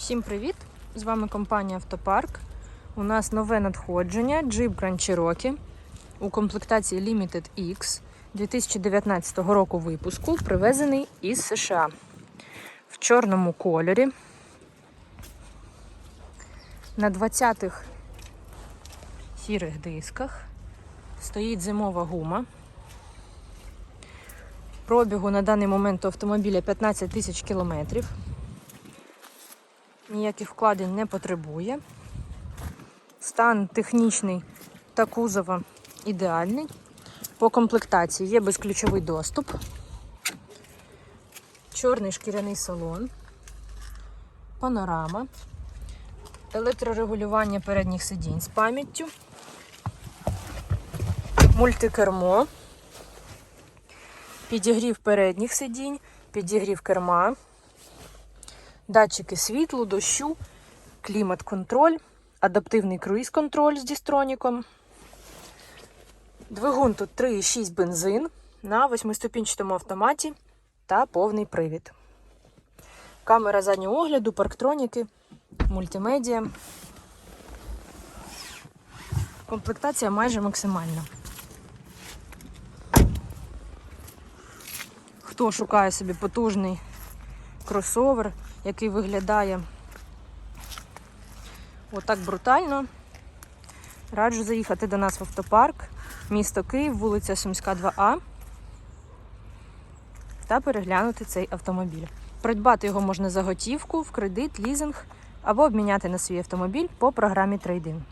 Всім привіт! З вами компанія Автопарк. У нас нове надходження Jeep Grand Cherokee у комплектації Limited X 2019 року випуску, привезений із США в чорному кольорі. На 20-х сірих дисках стоїть зимова гума. Пробігу на даний момент автомобіля 15 тисяч кілометрів ніяких вкладень не потребує. Стан технічний та кузова ідеальний. По комплектації є безключовий доступ, чорний шкіряний салон, панорама, електрорегулювання передніх сидінь з пам'яттю, мультикермо, підігрів передніх сидінь, підігрів керма датчики світлу, дощу, клімат-контроль, адаптивний круїз-контроль з дістроніком. Двигун тут 3,6 бензин на 8-ступінчатому автоматі та повний привід. Камера заднього огляду, парктроніки, мультимедіа. Комплектація майже максимальна. Хто шукає собі потужний кросовер, який виглядає отак брутально. Раджу заїхати до нас в автопарк, місто Київ, вулиця Сумська, 2А та переглянути цей автомобіль. Придбати його можна за готівку, в кредит, лізинг або обміняти на свій автомобіль по програмі трейдин.